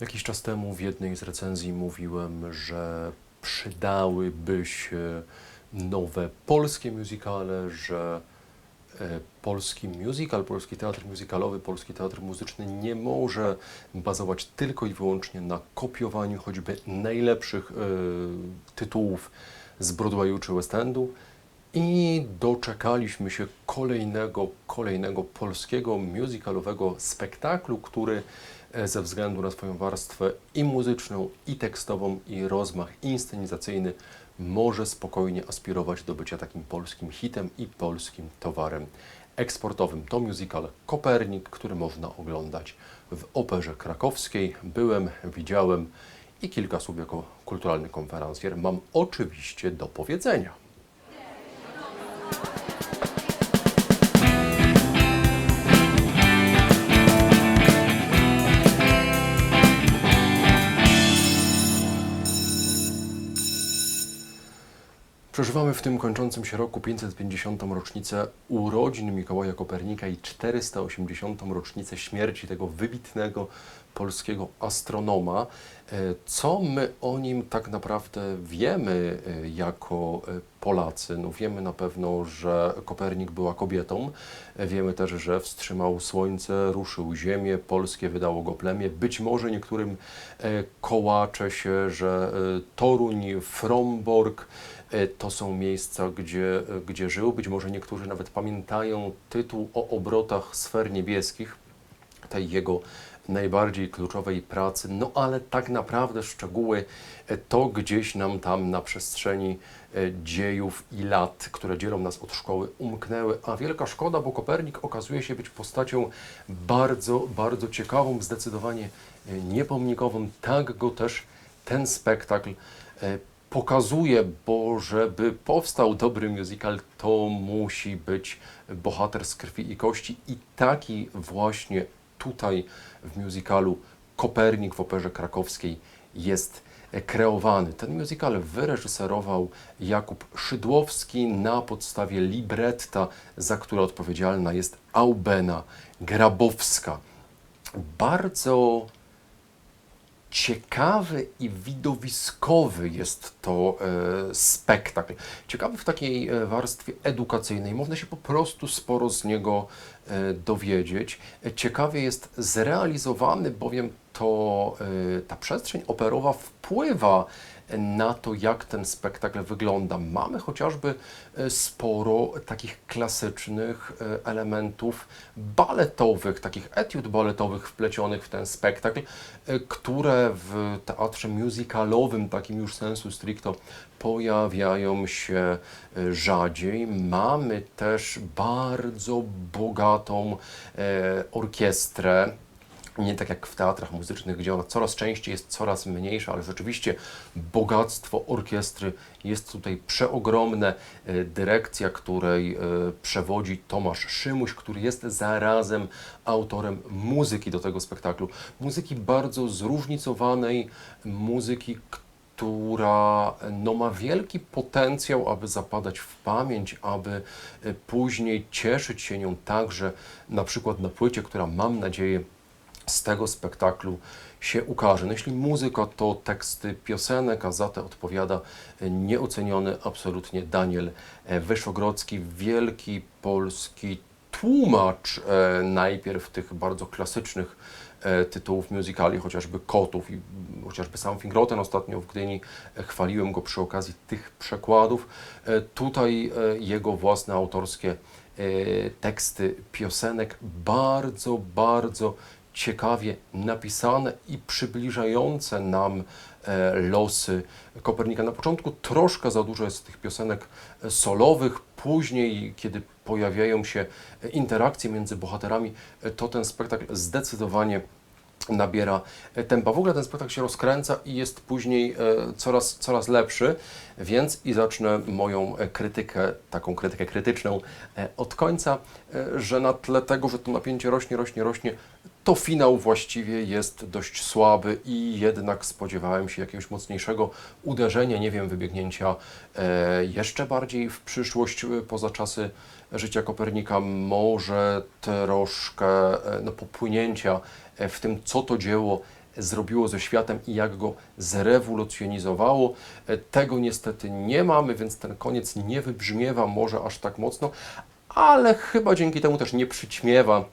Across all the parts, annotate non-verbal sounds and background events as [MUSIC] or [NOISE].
Jakiś czas temu w jednej z recenzji mówiłem, że przydałyby się nowe polskie musicale, że e, polski musical, polski teatr musicalowy, polski teatr muzyczny nie może bazować tylko i wyłącznie na kopiowaniu choćby najlepszych e, tytułów z Broadwayu czy West Endu. I doczekaliśmy się kolejnego, kolejnego polskiego musicalowego spektaklu, który e, ze względu na swoją warstwę i muzyczną, i tekstową, i rozmach inscenizacyjny może spokojnie aspirować do bycia takim polskim hitem i polskim towarem eksportowym. To musical Kopernik, który można oglądać w Operze Krakowskiej. Byłem, widziałem i kilka słów jako kulturalny konferencjer mam oczywiście do powiedzenia. Przeżywamy w tym kończącym się roku 550. rocznicę urodzin Mikołaja Kopernika i 480. rocznicę śmierci tego wybitnego polskiego astronoma. E, Co my o nim tak naprawdę wiemy e, jako e, Polacy? No wiemy na pewno, że Kopernik była kobietą. Wiemy też, że wstrzymał słońce, ruszył ziemię, polskie wydało go plemię. Być może niektórym kołacze się, że Toruń, Fromborg, To są miejsca, gdzie, e, gdzie żył. Być może niektórzy nawet pamiętają tytuł o obrotach sfer niebieskich, tej jego najbardziej kluczowej pracy. No ale tak naprawdę szczegóły e, to gdzieś nam tam na przestrzeni e, dziejów i lat, które dzielą nas od szkoły, umknęły. A wielka szkoda, bo Kopernik okazuje się być postacią bardzo, bardzo ciekawą, zdecydowanie e, niepomnikową. Tak go też ten spektakl e, pokazuje, bo żeby powstał dobry musical, to musi być bohater z krwi i kości i taki właśnie tutaj w musicalu Kopernik w Operze Krakowskiej jest kreowany. Ten musical wyreżyserował Jakub Szydłowski na podstawie libretta, za które odpowiedzialna jest Aubena Grabowska. Bardzo ciekawy i widowiskowy jest to e, spektakl. Ciekawy w takiej e, warstwie edukacyjnej. Można się po prostu sporo z niego e, dowiedzieć. E, Ciekawie jest zrealizowany, bowiem to e, ta przestrzeń operowa wpływa na to, jak ten spektakl wygląda. Mamy chociażby e, sporo takich klasycznych e, elementów baletowych, takich etiud baletowych wplecionych w ten spektakl, e, które w teatrze musicalowym, takim już sensu stricto, pojawiają się rzadziej. Mamy też bardzo bogatą orkiestrę, nie tak jak w teatrach muzycznych, gdzie ona coraz częściej jest coraz mniejsza, ale rzeczywiście bogactwo orkiestry jest tutaj przeogromne. E, Dyrekcja, której e, przewodzi Tomasz Szymuś, który jest zarazem autorem muzyki do tego spektaklu. Muzyki bardzo zróżnicowanej, muzyki, która no, ma wielki potencjał, aby zapadać w pamięć, aby e, później cieszyć się nią także na przykład na płycie, która mam nadzieję z tego spektaklu się ukaże. No, jeśli muzyka to teksty piosenek, a za te odpowiada nieoceniony absolutnie Daniel Wyszogrodzki, wielki polski tłumacz e, najpierw tych bardzo klasycznych e, tytułów musicali, chociażby Kotów i chociażby sam Fingroten ostatnio w Gdyni e, chwaliłem go przy okazji tych przekładów. E, Tutaj e, jego własne autorskie e, teksty piosenek bardzo, bardzo ciekawie napisane i przybliżające nam e, losy Kopernika. Na początku troszkę za dużo jest tych piosenek e, solowych, później, kiedy pojawiają się e, interakcje między bohaterami, to ten spektakl zdecydowanie nabiera tempa. W ogóle ten spektakl się rozkręca i jest później coraz, coraz lepszy, więc i zacznę moją krytykę, taką krytykę krytyczną od końca, że na tle tego, że to napięcie rośnie, rośnie, rośnie, to finał właściwie jest dość słaby i jednak spodziewałem się jakiegoś mocniejszego uderzenia, nie wiem, wybiegnięcia e, jeszcze bardziej w przyszłość e, poza czasy życia Kopernika, może troszkę e, no, popłynięcia w tym, co to dzieło zrobiło ze światem i jak go zrewolucjonizowało. Tego niestety nie mamy, więc ten koniec nie wybrzmiewa może aż tak mocno, ale chyba dzięki temu też nie przyćmiewa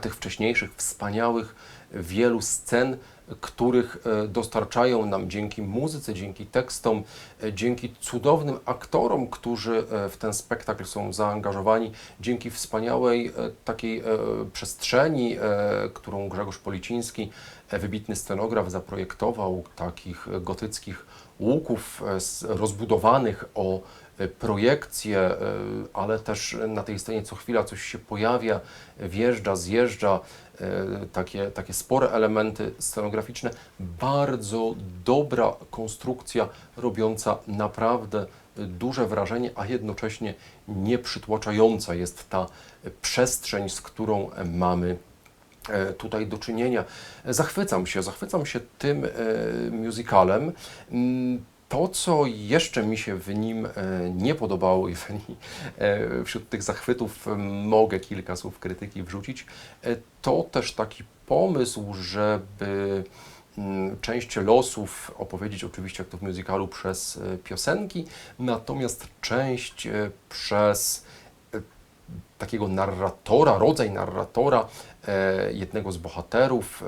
tych wcześniejszych, wspaniałych wielu scen, których e, dostarczają nam dzięki muzyce, dzięki tekstom, e, dzięki cudownym aktorom, którzy e, w ten spektakl są zaangażowani, dzięki wspaniałej takiej przestrzeni, którą Grzegorz Policiński, wybitny scenograf, zaprojektował, takich gotyckich łuków rozbudowanych o projekcje, e, ale też na tej scenie co chwila coś się pojawia, wjeżdża, zjeżdża, e, takie, takie spore elementy scenograficzne. Bardzo dobra konstrukcja, robiąca naprawdę duże wrażenie, a jednocześnie nieprzytłaczająca jest ta przestrzeń, z którą mamy e, tutaj do czynienia. Zachwycam się, zachwycam się tym e, musicalem. To, co jeszcze mi się w nim e, nie podobało, [LAUGHS] jeżeli e, wśród tych zachwytów e, mogę kilka słów krytyki wrzucić, to też taki pomysł, żeby mm, część losów opowiedzieć oczywiście, jak to w musicalu, przez piosenki, natomiast część przez takiego narratora, rodzaj narratora, e, jednego z bohaterów,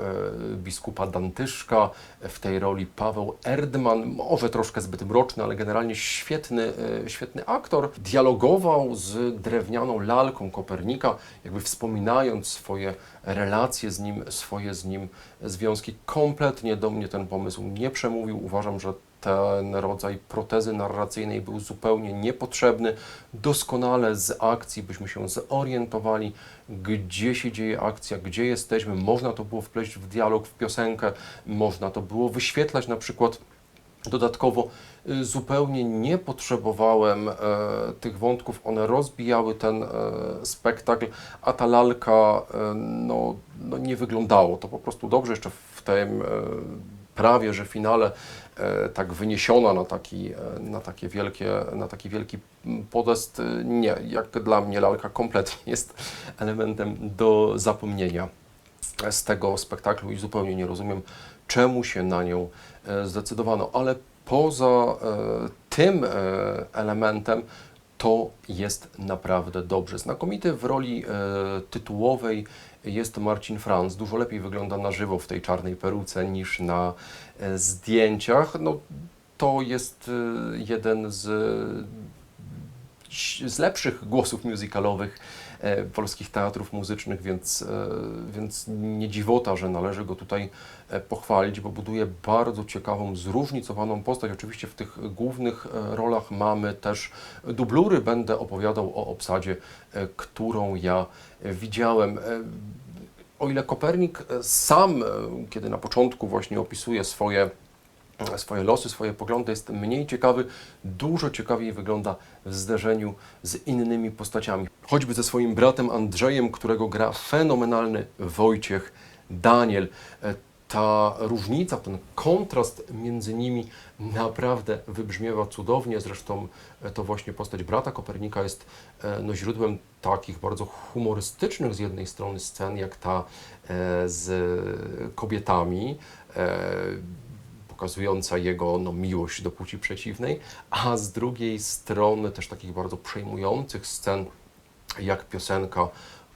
e, biskupa Dantyszka, w tej roli Paweł Erdman, może troszkę zbyt mroczny, ale generalnie świetny, e, świetny aktor, dialogował z drewnianą lalką Kopernika, jakby wspominając swoje relacje z nim, swoje z nim związki. Kompletnie do mnie ten pomysł nie przemówił. Uważam, że ten rodzaj protezy narracyjnej był zupełnie niepotrzebny. Doskonale z akcji byśmy się zorientowali, gdzie się dzieje akcja, gdzie jesteśmy. Można to było wpleść w dialog, w piosenkę, można to było wyświetlać na przykład Dodatkowo y, zupełnie nie potrzebowałem e, tych wątków, one rozbijały ten e, spektakl, a ta lalka e, no, no nie wyglądało to po prostu dobrze, jeszcze w tym e, prawie, że finale tak wyniesiona na taki, e, na takie wielkie, na taki wielki podest, e, nie, jak dla mnie lalka kompletnie jest [LAUGHS] elementem do zapomnienia z tego spektaklu i zupełnie nie rozumiem, czemu się na nią e, zdecydowano. Ale poza e, tym e, elementem to jest naprawdę dobrze. Znakomity w roli e, tytułowej jest Marcin Franz. Dużo lepiej wygląda na żywo w tej czarnej peruce niż na e, zdjęciach. No, to jest e, jeden z, z lepszych głosów musicalowych polskich teatrów muzycznych, więc, e, więc nie dziwota, że należy go tutaj e, pochwalić, bo buduje bardzo ciekawą, zróżnicowaną postać. Oczywiście w tych głównych e, rolach mamy też dublury. Będę opowiadał o obsadzie, e, którą ja e, widziałem. E, O ile Kopernik e, sam, e, kiedy na początku właśnie opisuje swoje swoje losy, swoje poglądy, jest mniej ciekawy, dużo ciekawiej wygląda w zderzeniu z innymi postaciami. Choćby ze swoim bratem Andrzejem, którego gra fenomenalny Wojciech Daniel. E, Ta różnica, ten kontrast między nimi naprawdę wybrzmiewa cudownie. Zresztą e, to właśnie postać brata Kopernika jest e, no, źródłem takich bardzo humorystycznych z jednej strony scen, jak ta z kobietami. Pokazująca jego no, miłość do płci przeciwnej, a z drugiej strony też takich bardzo przejmujących scen, jak piosenka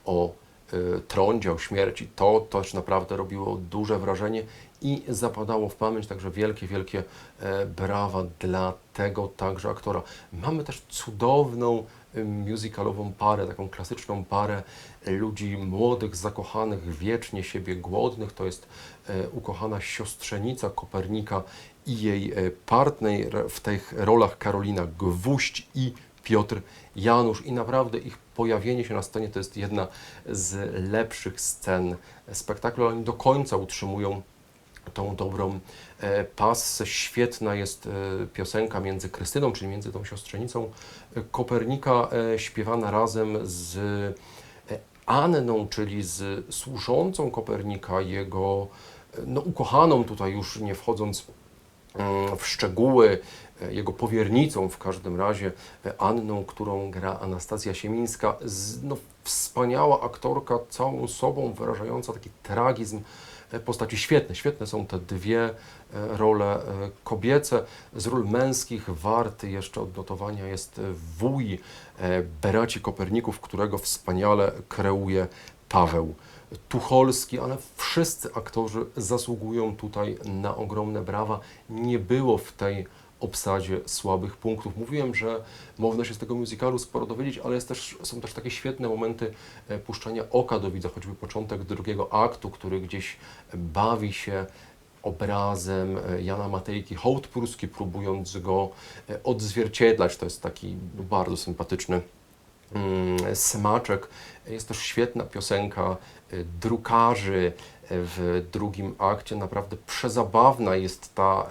o y, trądzie, o śmierci. To też naprawdę robiło duże wrażenie i zapadało w pamięć, także wielkie, wielkie e, brawa dla tego także aktora. Mamy też cudowną musicalową parę, taką klasyczną parę ludzi młodych, zakochanych, wiecznie siebie głodnych. To jest e, ukochana siostrzenica Kopernika i jej e, partner w tych rolach Karolina Gwóźdź i Piotr Janusz. I naprawdę ich pojawienie się na scenie to jest jedna z lepszych scen spektaklu. Oni do końca utrzymują tą dobrą e, passę. Świetna jest e, piosenka między Krystyną, czyli między tą siostrzenicą e, Kopernika, śpiewana razem z Anną, czyli z służącą Kopernika, jego no, ukochaną, tutaj już nie wchodząc mm, w szczegóły, jego powiernicą w każdym razie, Anną, którą gra Anastazja Siemińska, no, wspaniała aktorka, całą sobą wyrażająca taki tragizm postaci. Świetne, świetne są te dwie e, role e, kobiece. Z ról męskich warty jeszcze odnotowania jest e, wuj Beraci Koperników, którego wspaniale kreuje Paweł Tucholski, ale wszyscy aktorzy zasługują tutaj na ogromne brawa. Nie było w tej obsadzie słabych punktów. Mówiłem, że można się z tego musicalu sporo dowiedzieć, ale jest też, są też takie świetne momenty e, puszczania oka do widza, choćby początek drugiego aktu, który gdzieś bawi się obrazem e, Jana Matejki, hołd pruski, próbując go e, odzwierciedlać. To jest taki bardzo sympatyczny mm, smaczek. Jest też świetna piosenka drukarzy w drugim akcie. Naprawdę przezabawna jest ta,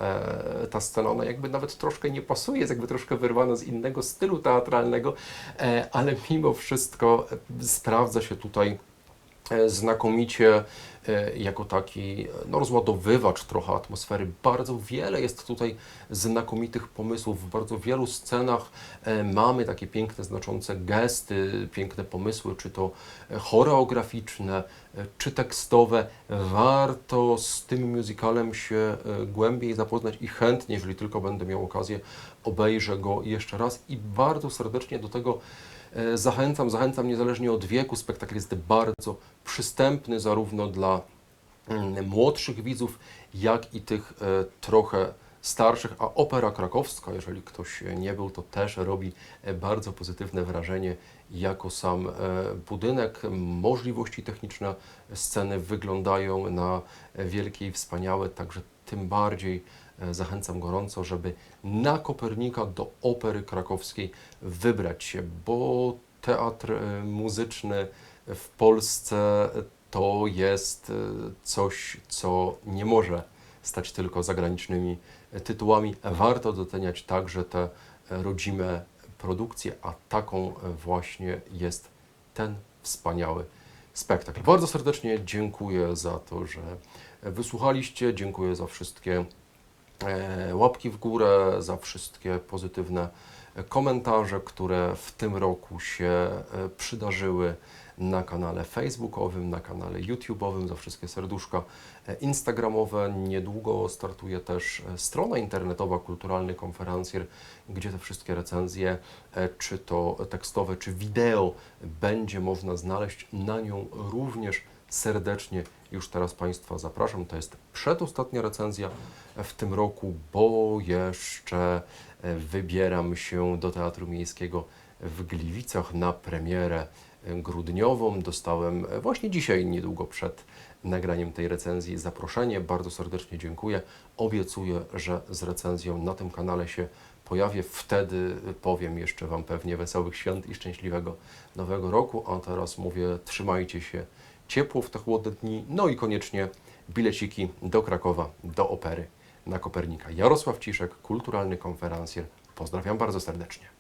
e, ta scena. Ona jakby nawet troszkę nie pasuje, jest jakby troszkę wyrwana z innego stylu teatralnego, e, ale mimo wszystko sprawdza się tutaj znakomicie e, jako taki no, rozładowywacz trochę atmosfery. Bardzo wiele jest tutaj znakomitych pomysłów. W bardzo wielu scenach e, mamy takie piękne, znaczące gesty, piękne pomysły, czy to e, choreograficzne, e, czy tekstowe. Warto z tym musicalem się e, głębiej zapoznać i chętnie, jeżeli tylko będę miał okazję, obejrzę go jeszcze raz i bardzo serdecznie do tego E, Zachęcam, zachęcam niezależnie od wieku. Spektakl jest bardzo przystępny zarówno dla mm, młodszych widzów, jak i tych e, trochę starszych, a opera krakowska, jeżeli ktoś nie był, to też robi e, bardzo pozytywne wrażenie jako sam e, budynek. Możliwości techniczne sceny wyglądają na wielkie i wspaniałe, także tym bardziej e, zachęcam gorąco, żeby na Kopernika do Opery Krakowskiej wybrać się, bo teatr e, muzyczny w Polsce to jest e, coś, co nie może stać tylko zagranicznymi e, tytułami. Warto doceniać także te e, rodzime produkcje, a taką e, właśnie jest ten wspaniały spektakl. Bardzo serdecznie dziękuję za to, że wysłuchaliście. Dziękuję za wszystkie e, łapki w górę, za wszystkie pozytywne e, komentarze, które w tym roku się e, przydarzyły na kanale facebookowym, na kanale YouTube'owym, za wszystkie serduszka e, instagramowe. Niedługo startuje też e, strona internetowa Kulturalny Konferencjer, gdzie te wszystkie recenzje, e, czy to tekstowe, czy wideo, będzie można znaleźć. Na nią również serdecznie już teraz Państwa zapraszam. To jest przedostatnia recenzja w tym roku, bo jeszcze e, wybieram się do Teatru Miejskiego w Gliwicach na premierę grudniową. Dostałem e, właśnie dzisiaj, niedługo przed nagraniem tej recenzji, zaproszenie. Bardzo serdecznie dziękuję. Obiecuję, że z recenzją na tym kanale się pojawię. Wtedy powiem jeszcze Wam pewnie wesołych świąt i szczęśliwego nowego roku. A teraz mówię, trzymajcie się ciepło w te chłodne dni. No i koniecznie bileciki do Krakowa, do opery na Kopernika. Jarosław Ciszek, kulturalny konferencjer. Pozdrawiam bardzo serdecznie.